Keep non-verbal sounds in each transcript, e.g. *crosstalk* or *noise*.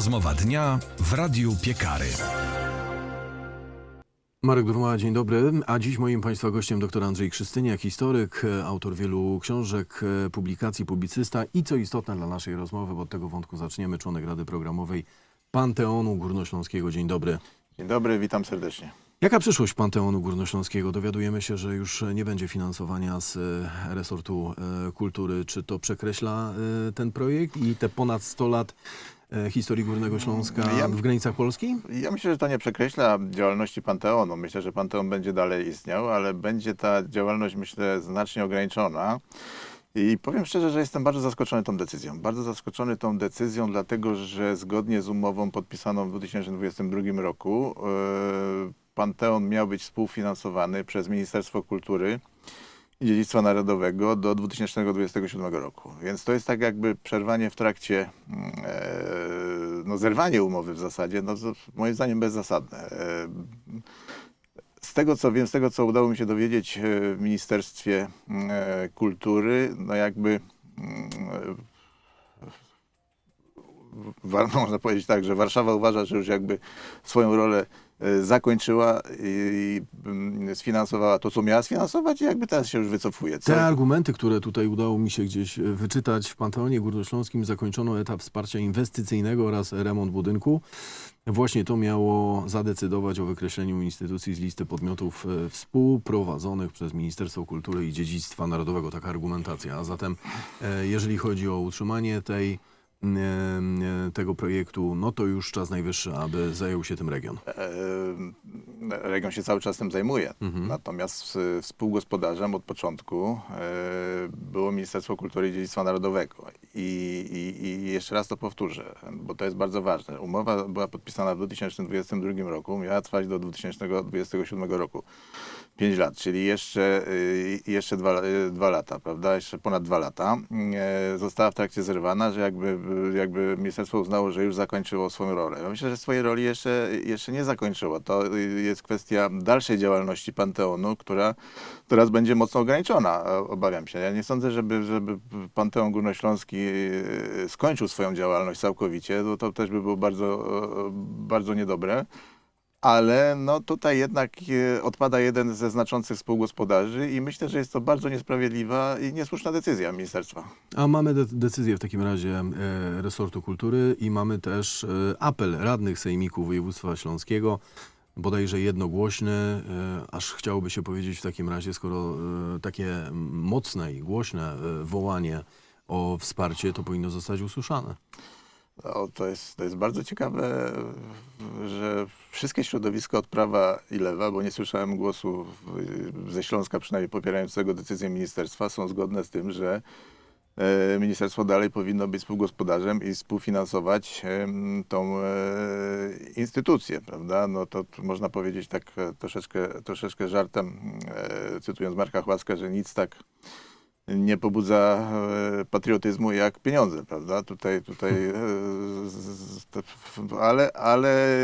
Rozmowa dnia w Radiu Piekary. Marek Durmała, dzień dobry. A dziś moim Państwa gościem dr Andrzej Krzystyniak, historyk, autor wielu książek, publikacji, publicysta i co istotne dla naszej rozmowy, bo od tego wątku zaczniemy, członek Rady Programowej Panteonu Górnośląskiego. Dzień dobry. Dzień dobry, witam serdecznie. Jaka przyszłość Panteonu Górnośląskiego? Dowiadujemy się, że już nie będzie finansowania z e, resortu e, kultury. Czy to przekreśla e, ten projekt i te ponad 100 lat historii Górnego Śląska Ja- w granicach Polski? Ja myślę, że to nie przekreśla działalności Panteonu. Myślę, że Panteon będzie dalej istniał, ale będzie ta działalność, myślę, znacznie ograniczona. I powiem szczerze, że jestem bardzo zaskoczony tą decyzją. Bardzo zaskoczony tą decyzją, dlatego że zgodnie z umową podpisaną w 2022 roku e, Panteon miał być współfinansowany przez Ministerstwo Kultury Dziedzictwa Narodowego do 2027 roku. Więc to jest tak jakby przerwanie w trakcie, mm, e, no zerwanie umowy w zasadzie, no moim zdaniem bezzasadne. E, z tego co wiem, z tego co udało mi się dowiedzieć e, w Ministerstwie e, Kultury, no jakby mm, *laughs* można powiedzieć tak, że Warszawa uważa, że już jakby swoją rolę zakończyła i mm, sfinansowała to, co miała sfinansować i jakby teraz się już wycofuje. Co- Te argumenty, które tutaj udało mi się gdzieś e, wyczytać w Panteonie Górnośląskim, zakończono etap wsparcia inwestycyjnego oraz remont budynku. Właśnie to miało zadecydować o wykreśleniu instytucji z listy podmiotów e, współprowadzonych przez Ministerstwo Kultury i Dziedzictwa Narodowego. Taka argumentacja. A zatem, jeżeli chodzi o utrzymanie tej, tego projektu, no to już czas najwyższy, aby zajął się tym region. Region się cały czas tym zajmuje. Natomiast e, współgospodarzem od początku e, było Ministerstwo Kultury i Dziedzictwa Narodowego. I, i, I jeszcze raz to powtórzę, bo to jest bardzo ważne. Umowa była podpisana w 2022 roku, miała trwać do 2027 roku. 5 lat, czyli jeszcze, y, jeszcze dwa, y, dwa lata, prawda? Jeszcze ponad dwa lata. E, Została w trakcie zerwana, że jakby, jakby ministerstwo uznało, że już zakończyło swoją rolę. Myślę, że swojej roli jeszcze, jeszcze nie zakończyło. To y, jest kwestia dalszej działalności Panteonu, która teraz będzie mocno ograniczona, e, obawiam się. Ja nie sądzę, żeby, żeby Panteon Górnośląski y, skończył swoją działalność całkowicie, bo to też by było bardzo, e, bardzo niedobre. Ale no tutaj jednak e, odpada jeden ze znaczących współgospodarzy i myślę, że jest to bardzo niesprawiedliwa i niesłuszna decyzja ministerstwa. A mamy de- decyzję w takim razie e, resortu kultury i mamy też e, apel radnych sejmiku województwa śląskiego, bodajże jednogłośny, e, aż chciałoby się powiedzieć w takim razie, skoro e, takie mocne i głośne e, wołanie o wsparcie, to powinno zostać usłyszane. No, to, jest, to jest bardzo ciekawe, że wszystkie środowiska od prawa i lewa, bo nie słyszałem głosu ze Śląska przynajmniej popierającego decyzję ministerstwa, są zgodne z tym, że e, ministerstwo dalej powinno być współgospodarzem i współfinansować tą e, instytucję, prawda? No to można powiedzieć tak e, troszeczkę, troszeczkę żartem, cytując Marka Chłaska, że nic tak nie pobudza e, patriotyzmu jak pieniądze, prawda? Tutaj, tutaj, e, ale, ale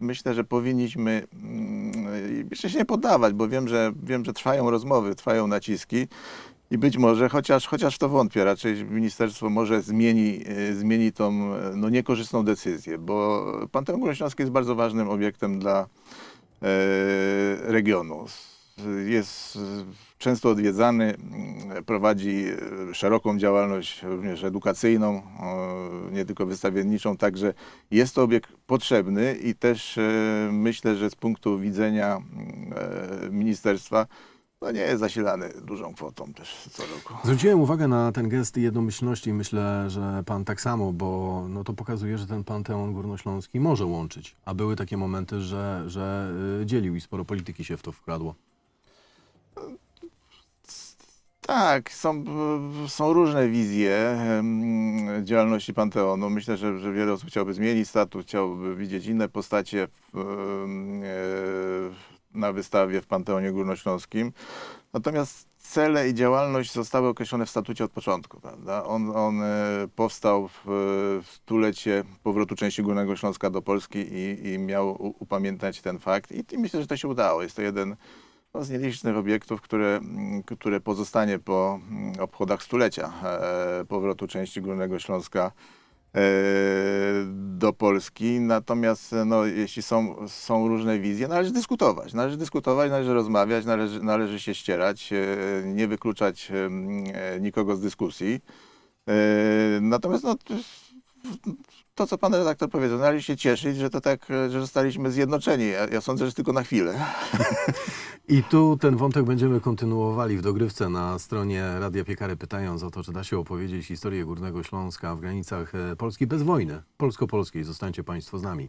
myślę, że powinniśmy mm, jeszcze się nie poddawać, bo wiem, że wiem, że trwają rozmowy, trwają naciski i być może, chociaż, chociaż w to wątpię, raczej ministerstwo może zmieni, e, zmieni tą no, niekorzystną decyzję, bo Panteon Górnośląski jest bardzo ważnym obiektem dla e, regionu. Jest często odwiedzany, mm, prowadzi e, szeroką działalność również edukacyjną, e, nie tylko wystawienniczą, także jest to obiekt potrzebny i też e, myślę, że z punktu widzenia mm, ministerstwa no nie jest zasilany dużą kwotą też co roku. Zwróciłem uwagę na ten gest jednomyślności i myślę, że pan tak samo, bo no to pokazuje, że ten Panteon Górnośląski może łączyć. A były takie momenty, że, że dzielił i sporo polityki się w to wkradło. Tak, są, są różne wizje działalności Panteonu. Myślę, że, że wiele osób chciałoby zmienić statut, chciałoby widzieć inne postacie w, na wystawie w Panteonie Górnośląskim. Natomiast cele i działalność zostały określone w statucie od początku. Prawda? On, on e, powstał w, w stulecie powrotu części Górnego Śląska do Polski i, i miał u- upamiętniać ten fakt. I, I myślę, że to się udało. Jest to jeden no, z nielicznych obiektów, które, które pozostanie po obchodach stulecia e, powrotu części Górnego Śląska e, do Polski. Natomiast no, jeśli są, są różne wizje, należy dyskutować. Należy dyskutować, należy rozmawiać, należy, należy się ścierać, e, nie wykluczać nikogo z dyskusji. Natomiast no, to- co pan redaktor powiedział, należy się cieszyć, że to tak, że zostaliśmy zjednoczeni. Ja, ja sądzę, że tylko na chwilę. *laughs* I tu ten wątek będziemy kontynuowali w dogrywce na stronie Radia Piekary, pytając o to, czy da się opowiedzieć historię Górnego Śląska w granicach e, Polski bez wojny, polsko-polskiej. Zostańcie Państwo z nami.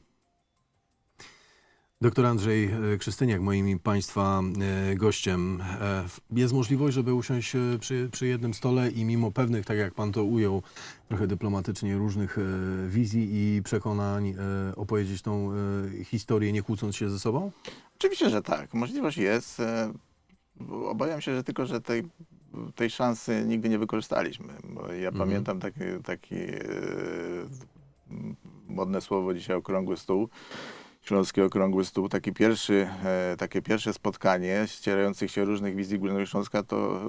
Doktor Andrzej e, Krzystyniak, moim Państwa e, gościem. E, Jest możliwość, żeby usiąść przy, przy jednym stole i mimo pewnych, tak jak Pan to ujął, trochę dyplomatycznie, różnych wizji i przekonań opowiedzieć tą historię, nie kłócąc się ze sobą? Oczywiście, że tak. Możliwość jest. Obawiam się, że tylko, że tej, tej szansy nigdy nie wykorzystaliśmy. Bo ja pamiętam taki, taki modne słowo dzisiaj okrągły stół. Śląski Okrągły Stół, taki pierwszy, e, takie pierwsze spotkanie ścierających się różnych wizji Górnego Śląska to e,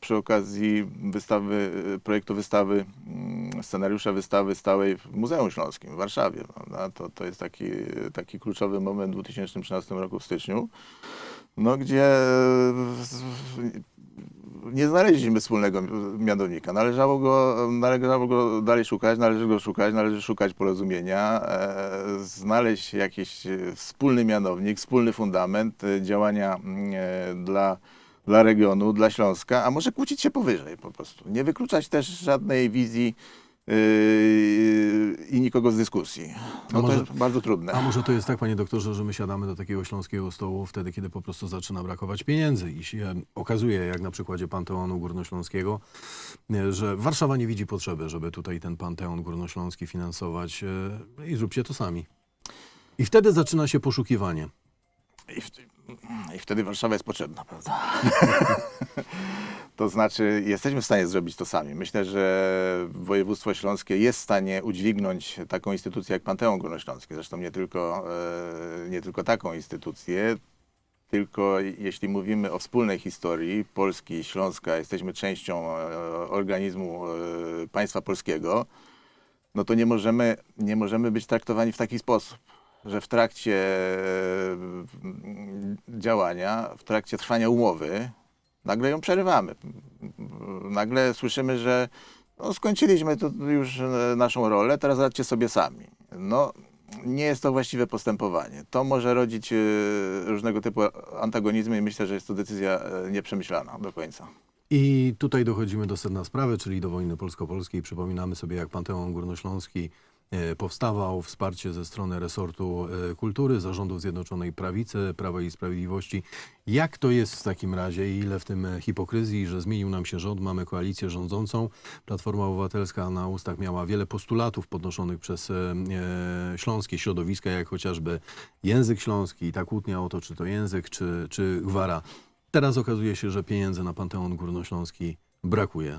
przy okazji wystawy, e, projektu wystawy, mm, scenariusza wystawy stałej w Muzeum Śląskim w Warszawie. Prawda? To, to jest taki, taki kluczowy moment w 2013 roku w styczniu, no, gdzie nie znaleźliśmy wspólnego mianownika. Należało go, należało go dalej szukać, należy go szukać, należy szukać porozumienia, e, znaleźć jakiś wspólny mianownik, wspólny fundament e, działania e, dla, dla regionu, dla Śląska, a może kłócić się powyżej po prostu. Nie wykluczać też żadnej wizji i nikogo z dyskusji. No może- to jest bardzo trudne. A może to jest tak, panie doktorze, że my siadamy do takiego śląskiego stołu wtedy, kiedy po prostu zaczyna brakować pieniędzy i się okazuje, jak na przykładzie Panteonu Górnośląskiego, że Warszawa nie widzi potrzeby, żeby tutaj ten Panteon Górnośląski finansować e, i zróbcie to sami. I wtedy zaczyna się poszukiwanie. I, w, I wtedy Warszawa jest potrzebna, prawda? *laughs* to znaczy, jesteśmy w stanie zrobić to sami. Myślę, że województwo śląskie jest w stanie udźwignąć taką instytucję jak Panteon Górnośląski. Zresztą nie tylko, e, nie tylko taką instytucję, tylko jeśli mówimy o wspólnej historii Polski i Śląska, jesteśmy częścią e, organizmu e, państwa polskiego, no to nie możemy, nie możemy być traktowani w taki sposób, że w trakcie e, działania, w trakcie trwania umowy, nagle ją przerywamy. Nagle słyszymy, że no, skończyliśmy tu już e, naszą rolę, teraz radźcie sobie sami. No, nie jest to właściwe postępowanie. To może rodzić e, różnego typu antagonizmy i myślę, że jest to decyzja e, nieprzemyślana do końca. I tutaj dochodzimy do sedna sprawy, czyli do wojny polsko-polskiej. Przypominamy sobie, jak Panteon Górnośląski powstawał, wsparcie ze strony resortu e, kultury, zarządów Zjednoczonej Prawicy, Prawa i Sprawiedliwości. Jak to jest w takim razie i ile w tym e, hipokryzji, że zmienił nam się rząd, mamy koalicję rządzącą. Platforma Obywatelska na ustach miała wiele postulatów podnoszonych przez e, e, śląskie środowiska, jak chociażby język śląski, ta kłótnia o to, czy to język, czy, czy gwara. Teraz okazuje się, że pieniędzy na Panteon Górnośląski brakuje.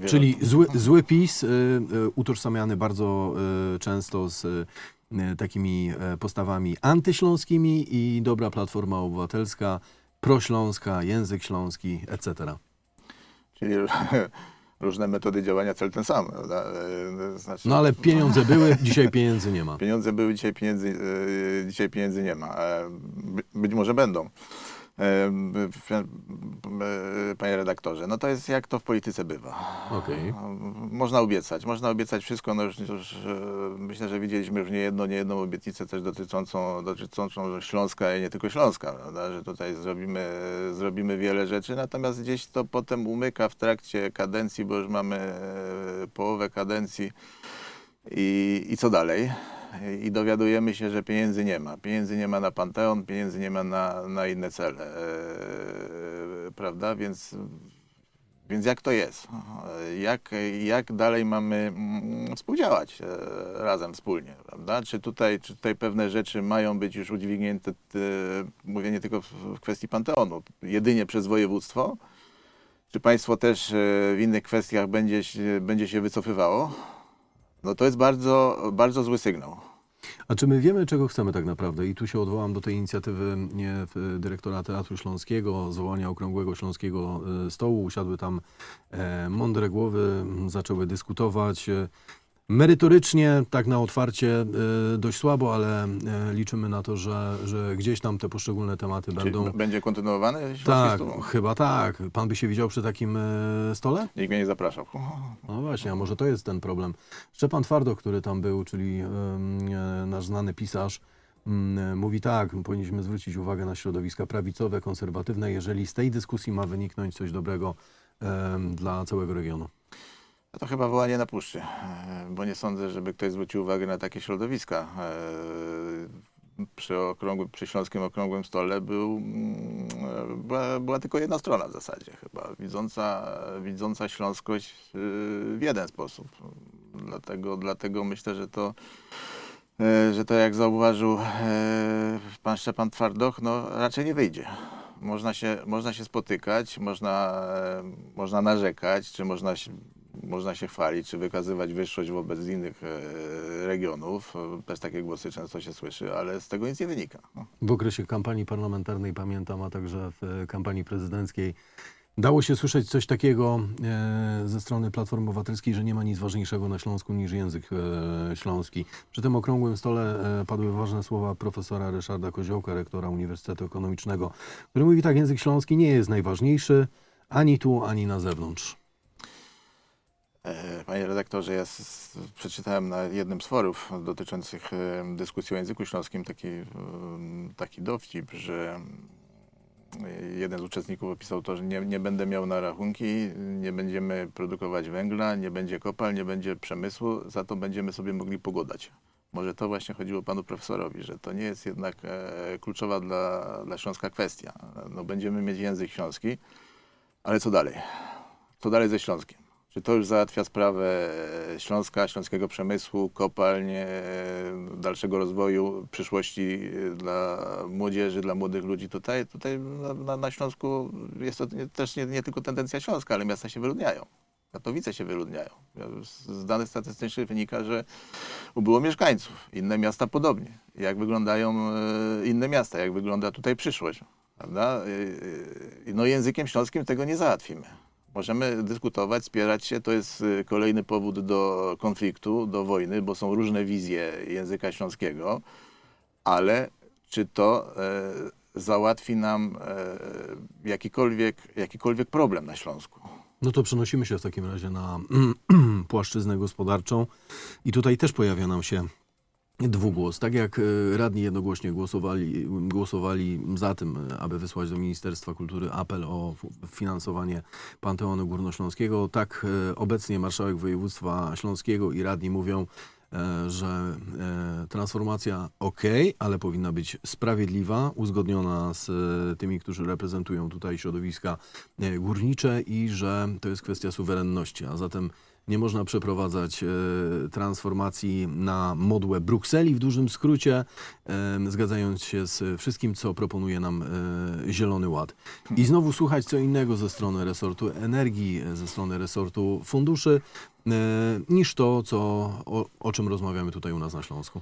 Wiele- Czyli zły, zły PiS, y, y, utożsamiany bardzo y, często z y, takimi y, postawami antyśląskimi i dobra Platforma Obywatelska, prośląska, język śląski, etc. Czyli *laughs* różne metody działania, cel ten sam. Prawda? E, Znaczy, No ale pieniądze były, dzisiaj pieniędzy nie ma. Pieniądze były, dzisiaj pieniędzy, e, dzisiaj pieniędzy nie ma. E, by- Być może będą. E, Panie redaktorze, no to jest jak to w polityce bywa. Okej. Można obiecać, można obiecać wszystko. No już, już, e, myślę, że widzieliśmy już nie jedną, nie jedną obietnicę też dotyczącą, dotyczącą Śląska i nie tylko Śląska, prawda? że tutaj zrobimy, zrobimy wiele rzeczy, natomiast gdzieś to potem umyka w trakcie kadencji, bo już mamy e, połowę kadencji i, i co dalej? I dowiadujemy się, że pieniędzy nie ma. Pieniędzy nie ma na Panteon, pieniędzy nie ma na, na inne cele. E, prawda? Więc, więc jak to jest? Jak, jak dalej mamy mm, współdziałać e, razem, wspólnie? Prawda? Czy, tutaj, czy tutaj pewne rzeczy mają być już udźwignięte, e, mówię nie tylko w, kwestii Panteonu, jedynie przez województwo? Czy państwo też w innych kwestiach będzie, będzie się wycofywało? No to jest bardzo, bardzo zły sygnał. A czy my wiemy, czego chcemy tak naprawdę? I tu się odwołam do tej inicjatywy nie, dyrektora Teatru Śląskiego, zwołania Okrągłego Śląskiego e, Stołu. Usiadły tam e, mądre głowy, zaczęły dyskutować. Merytorycznie, tak na otwarcie, e, dość słabo, ale e, liczymy na to, że, że gdzieś tam te poszczególne tematy Czy będą. będzie kontynuowany Tak, chyba tak. Pan by się widział przy takim e, stole? Nikt mnie nie zapraszał. No właśnie, a może to jest ten problem. Szczepan Twardo, który tam był, czyli nasz znany pisarz, mm, mówi tak, powinniśmy zwrócić uwagę na środowiska prawicowe, konserwatywne, jeżeli z tej dyskusji ma wyniknąć coś dobrego dla całego regionu. A to chyba wołanie na puszczy, e, bo nie sądzę, żeby ktoś zwrócił uwagę na takie środowiska. E, Przy, okrągłym, przy Śląskim Okrągłym Stole był, mm, e, była, była tylko jedna strona w zasadzie chyba, widząca, widząca śląskość w jeden sposób. Dlatego, dlatego myślę, że to, że to jak zauważył pan Szczepan Twardoch, no raczej nie wyjdzie. Można się, można się spotykać, można, można narzekać, czy można się, można się chwalić, czy wykazywać wyższość wobec innych e, regionów. Też takie głosy często się słyszy, ale z tego nic nie wynika. No. W okresie kampanii parlamentarnej, pamiętam, a także w e, kampanii prezydenckiej, dało się słyszeć coś takiego e, ze strony Platformy Obywatelskiej, że nie ma nic ważniejszego na Śląsku niż język śląski. Przy tym okrągłym stole padły ważne słowa profesora Ryszarda Koziołka, rektora Uniwersytetu Ekonomicznego, który mówi tak, język śląski nie jest najważniejszy ani tu, ani na zewnątrz. E, Panie redaktorze, ja przeczytałem na jednym z forów dotyczących e, dyskusji o języku śląskim taki, em, taki dowcip, że e, jeden z uczestników opisał to, że nie, nie będę miał na rachunki, nie będziemy produkować węgla, nie będzie kopalń, nie będzie przemysłu, za to będziemy sobie mogli pogodać. Może to właśnie chodziło panu profesorowi, że to nie jest jednak e, kluczowa dla, dla Śląska kwestia. No, będziemy mieć język śląski, ale co dalej? Co dalej ze Śląskiem? Czy to już załatwia sprawę e, Śląska, śląskiego przemysłu, kopalń, e, dalszego rozwoju, przyszłości e, dla młodzieży, dla młodych ludzi tutaj? Tutaj na, na, Śląsku jest to nie, też nie, nie tylko tendencja śląska, ale miasta się wyludniają. Katowice się wyludniają. Z danych statystycznych wynika, że ubyło mieszkańców. Inne miasta podobnie. Jak wyglądają inne miasta, jak wygląda tutaj przyszłość. Prawda? No językiem śląskim tego nie załatwimy. Możemy dyskutować, spierać się, to jest y, kolejny powód do konfliktu, do wojny, bo są różne wizje języka śląskiego, ale czy to e, załatwi nam e, jakikolwiek, jakikolwiek problem na Śląsku? No to przenosimy się w takim razie na *clears throat* płaszczyznę gospodarczą i tutaj też pojawia nam się dwugłos. Tak jak e, radni jednogłośnie głosowali, głosowali za tym, aby wysłać do Ministerstwa Kultury apel o finansowanie Panteonu Górnośląskiego, tak e, obecnie marszałek województwa śląskiego i radni mówią, e, że transformacja ok, ale powinna być sprawiedliwa, uzgodniona z tymi, którzy reprezentują tutaj środowiska górnicze i że to jest kwestia suwerenności, a zatem nie można przeprowadzać e, transformacji na modłę Brukseli w dużym skrócie, e, zgadzając się z wszystkim, co proponuje nam e, Zielony Ład. I znowu słuchać co innego ze strony resortu energii, ze strony resortu funduszy, niż to, co, o, o czym rozmawiamy tutaj u nas na Śląsku.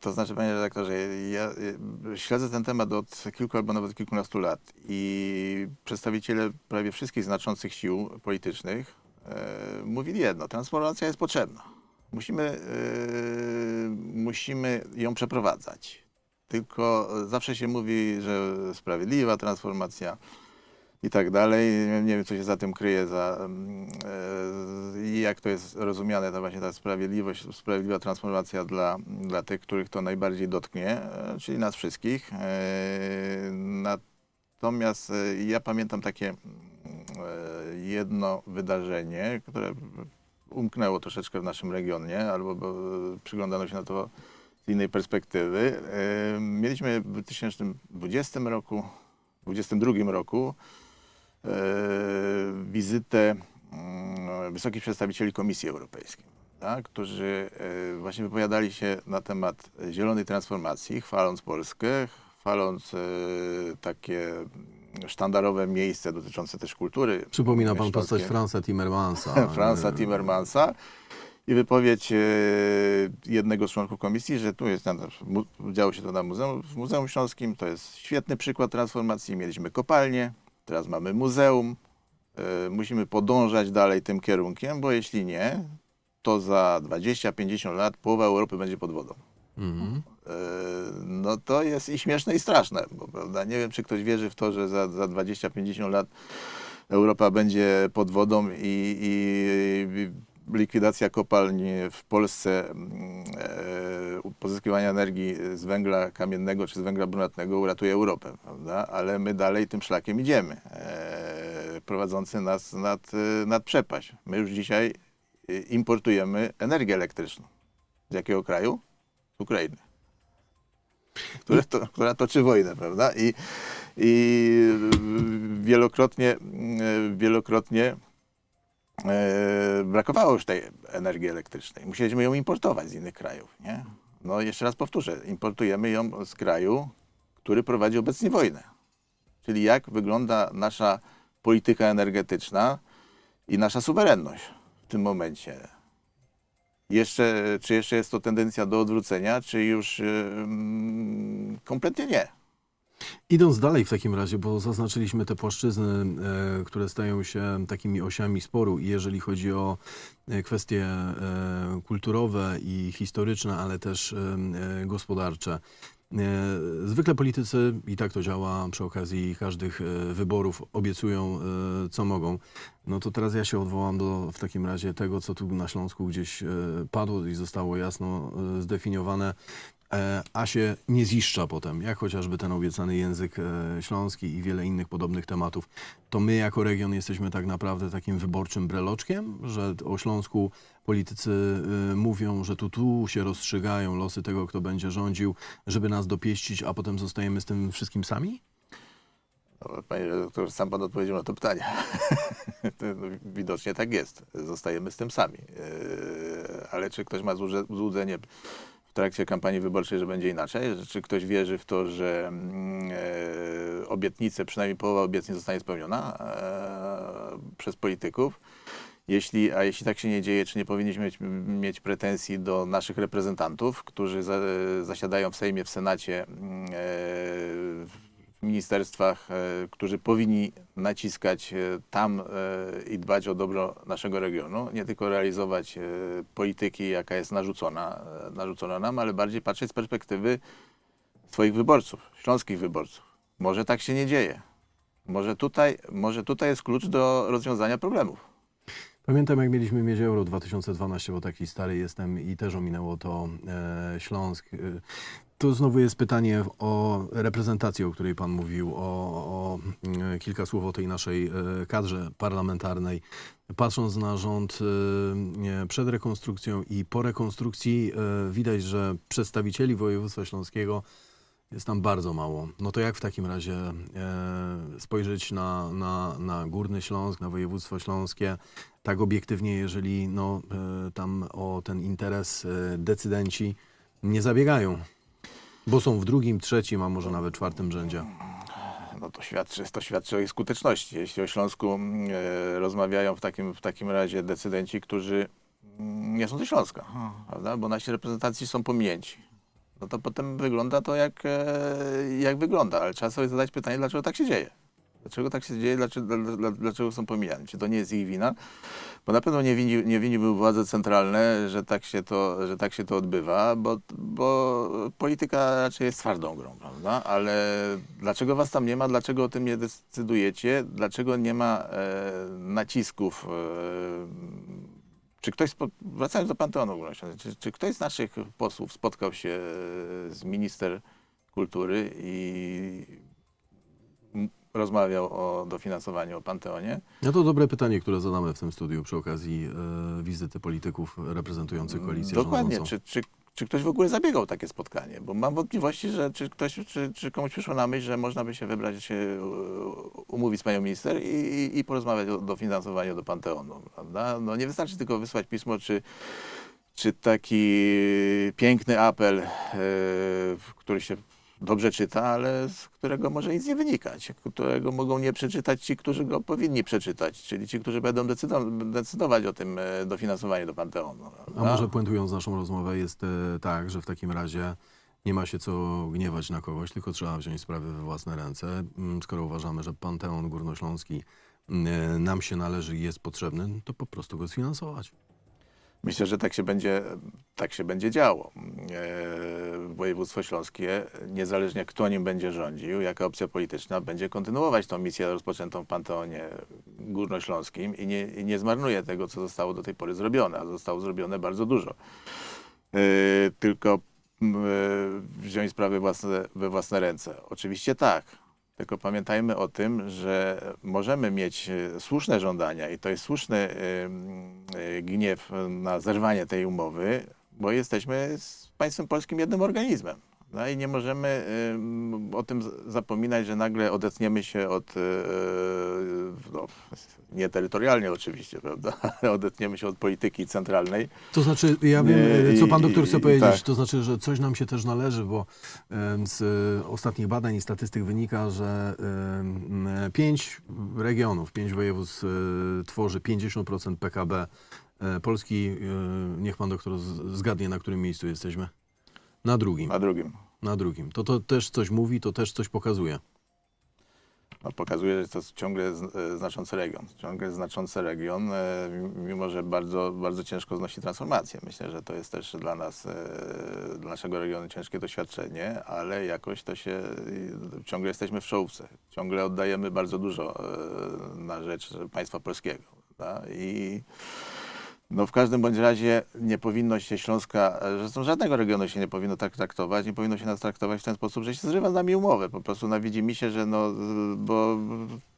To znaczy, panie redaktorze, ja śledzę ten temat od kilku albo nawet kilkunastu lat i przedstawiciele prawie wszystkich znaczących sił politycznych mówili jedno, transformacja jest potrzebna. Musimy, e, musimy ją przeprowadzać. Tylko zawsze się mówi, że sprawiedliwa transformacja i tak dalej. Nie- wiem, co się za tym kryje, za, mm, e, i jak to jest rozumiane, ta właśnie ta sprawiedliwość, sprawiedliwa transformacja dla, dla tych, których to najbardziej dotknie, e, czyli nas wszystkich. E, Natomiast e, ja pamiętam takie e, jedno wydarzenie, które umknęło troszeczkę w naszym regionie, albo bo, przyglądano się na to z innej perspektywy. E, Mieliśmy w 2020 roku, 2022 roku e, wizytę mm, wysokich przedstawicieli Komisji Europejskiej, tak, którzy e, właśnie wypowiadali się na temat zielonej transformacji, chwaląc Polskę, chwaląc e, takie sztandarowe miejsce dotyczące też kultury. Przypomina pan postać Franza Timmermansa. *laughs* Franza Timmermansa. i wypowiedź e, jednego z członków komisji, że tu jest, działo się to na muzeum, w Muzeum Śląskim, to jest świetny przykład transformacji. Mieliśmy kopalnię, teraz mamy muzeum. E, Musimy podążać dalej tym kierunkiem, bo jeśli nie, to za 20-50 lat połowa Europy będzie pod wodą. Mhm. E, No to jest i śmieszne i straszne, bo prawda, nie wiem, czy ktoś wierzy w to, że za, za 20-50 lat Europa będzie pod wodą i, i likwidacja kopalń w Polsce, e, pozyskiwanie energii z węgla kamiennego czy z węgla brunatnego uratuje Europę, prawda? ale my dalej tym szlakiem idziemy, e, prowadzący nas nad, nad przepaść. My już dzisiaj importujemy energię elektryczną. Z jakiego kraju? Z Ukrainy. Które to, która toczy wojnę, prawda? I, i wielokrotnie, mm, wielokrotnie e, brakowało już tej energii elektrycznej. Musieliśmy ją importować z innych krajów, nie? No jeszcze raz powtórzę, importujemy ją z kraju, który prowadzi obecnie wojnę. Czyli jak wygląda nasza polityka energetyczna i nasza suwerenność w tym momencie. Jeszcze, czy jeszcze jest to tendencja do odwrócenia, czy już yy, mm, kompletnie nie? Idąc dalej w takim razie, bo zaznaczyliśmy te płaszczyzny, e, które stają się takimi osiami sporu jeżeli chodzi o e, kwestie e, kulturowe i historyczne, ale też gospodarcze. E, Zwykle politycy, i tak to działa przy okazji każdych e, wyborów, obiecują e, co mogą. No to teraz ja się odwołam do w takim razie tego, co tu na Śląsku gdzieś padło i zostało jasno zdefiniowane a się nie ziszcza potem, jak chociażby ten obiecany język e, śląski i wiele innych podobnych tematów, to my jako region jesteśmy tak naprawdę takim wyborczym breloczkiem, że o Śląsku politycy e, mówią, że tu, tu się rozstrzygają losy tego, kto będzie rządził, żeby nas dopieścić, a potem zostajemy z tym wszystkim sami? No, Panie redaktor, sam pan odpowiedział na to pytanie. *laughs* No, Widocznie tak jest. Zostajemy z tym sami. Ale czy ktoś ma złudzenie trakcie kampanii wyborczej, że będzie inaczej? Czy ktoś wierzy w to, że mm, e, obietnice, przynajmniej połowa obietnic zostanie spełniona e, przez polityków? Jeśli, a jeśli tak się nie dzieje, czy nie powinniśmy mieć, mieć pretensji do naszych reprezentantów, którzy za, zasiadają w Sejmie, w Senacie, mm, e, w ministerstwach, e, którzy powinni naciskać e, tam e, i dbać o dobro naszego regionu, nie tylko realizować polityki, jaka jest narzucona, narzucona nam, ale bardziej patrzeć z perspektywy swoich wyborców, śląskich wyborców. Może tak się nie dzieje. Może tutaj, może tutaj jest klucz do rozwiązania problemów. Pamiętam, jak mieliśmy mieć Euro 2012, bo taki stary jestem i też ominęło to e, Śląsk. To znowu jest pytanie o reprezentację, o której Pan mówił, o, o mm, kilka słów o tej naszej e, kadrze parlamentarnej. Patrząc na rząd e, przed rekonstrukcją i po rekonstrukcji, e, widać, że przedstawicieli województwa śląskiego jest tam bardzo mało. No to jak w takim razie spojrzeć na, na, na Górny Śląsk, na województwo śląskie, tak obiektywnie, jeżeli no, tam o ten interes decydenci nie zabiegają? Bo są w drugim, trzecim, a może nawet czwartym rzędzie. no to świadczy, to świadczy o ich skuteczności. Jeśli o Śląsku mm, e, rozmawiają w takim, w takim razie decydenci, którzy mm, nie są ze Śląska, prawda? bo nasi reprezentanci są pominięci. No to potem wygląda to jak, e, jak wygląda, ale trzeba sobie zadać pytanie, dlaczego tak się dzieje. Dlaczego tak się dzieje, dlaczego, dla- dla- dlaczego są pomijani? Czy to nie jest ich wina? Bo na pewno nie, wini, nie winiłbym władze centralne, że tak się to, że tak się to odbywa, bo, bo polityka raczej jest twardą grą, prawda? Ale dlaczego was tam nie ma, dlaczego o tym nie decydujecie, dlaczego nie ma e, nacisków? E, czy ktoś, wracając do Panteonu, czy, czy ktoś z naszych posłów spotkał się e, z minister kultury i rozmawiał o dofinansowaniu o Panteonie? No to dobre pytanie, które zadamy w tym studiu przy okazji e, wizyty polityków reprezentujących koalicję Dokładnie. rządzącą. Czy, czy, czy ktoś w ogóle zabiegał o takie spotkanie? Bo mam wątpliwości, że czy, ktoś, czy, czy komuś przyszło na myśl, że można by się wybrać, się e, umówić z panią minister i, i, i porozmawiać o dofinansowaniu do Panteonu, prawda? No nie wystarczy tylko wysłać pismo, czy, czy taki piękny apel, e, który się dobrze czyta, ale z którego może nic nie wynikać, którego mogą nie przeczytać ci, którzy go powinni przeczytać, czyli ci, którzy będą decydo- decydować o tym e, dofinansowaniu do Panteonu. A może puentując naszą rozmowę jest e, tak, że w takim razie nie ma się co gniewać na kogoś, tylko trzeba wziąć sprawy we własne ręce. Mm, Skoro uważamy, że Panteon Górnośląski mm, nam się należy i jest potrzebny, to po prostu go sfinansować. Myślę, że tak się będzie, tak się będzie działo. Województwo Śląskie, niezależnie kto nim będzie rządził, jaka opcja polityczna, będzie kontynuować tą misję rozpoczętą w Panteonie Górnośląskim i nie, i nie zmarnuje tego, co zostało do tej pory zrobione, a zostało zrobione bardzo dużo. E, Tylko e, wziąć sprawy własne, we własne ręce. Oczywiście tak. Tylko pamiętajmy o tym, że możemy mieć e, słuszne żądania i to jest słuszny gniew na zerwanie tej umowy, bo jesteśmy z państwem polskim jednym organizmem. No i nie możemy em, o tym zapominać, że nagle odetniemy się od, e, no, nie terytorialnie oczywiście, prawda, *laughs* ale odetniemy się od polityki centralnej. To znaczy, ja wiem, e, co pan doktor chce i- powiedzieć. tak. To znaczy, że coś nam się też należy, bo em, z e, ostatnich badań i statystyk wynika, że e, pięć regionów, pięć województw e, tworzy 50% PKB e, Polski. E, Niech pan doktor z- zgadnie, na którym miejscu jesteśmy. Na drugim. Na drugim. Na drugim. To, to też coś mówi, to też coś pokazuje. No, pokazuje, że to jest ciągle z- e, znaczący region. Ciągle znaczący region, e, mimo że bardzo, bardzo ciężko znosi transformację. Myślę, że to jest też dla nas, e, dla naszego regionu ciężkie doświadczenie, ale jakoś to się, e, ciągle jesteśmy w czołówce. Ciągle oddajemy bardzo dużo e, na rzecz państwa polskiego. prawda? I no w każdym bądź razie nie powinno się Śląska, zresztą żadnego regionu się nie powinno tak traktować, nie powinno się nas traktować w ten sposób, że się zrywa z nami umowę. Po prostu na widzi mi się, że no, bo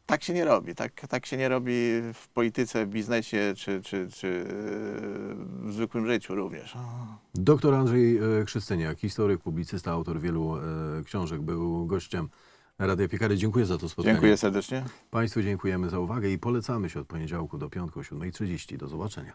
tak się nie robi. Tak, tak się nie robi w polityce, w biznesie czy, czy, czy w zwykłym życiu również. Doktor Andrzej e, Krzysztyniak, historyk, publicysta, autor wielu e, książek, był gościem Radia Piekary. Dziękuję za to spotkanie. Dziękuję serdecznie. Państwu dziękujemy za uwagę i polecamy się od poniedziałku do piątku o 7.30. Do zobaczenia.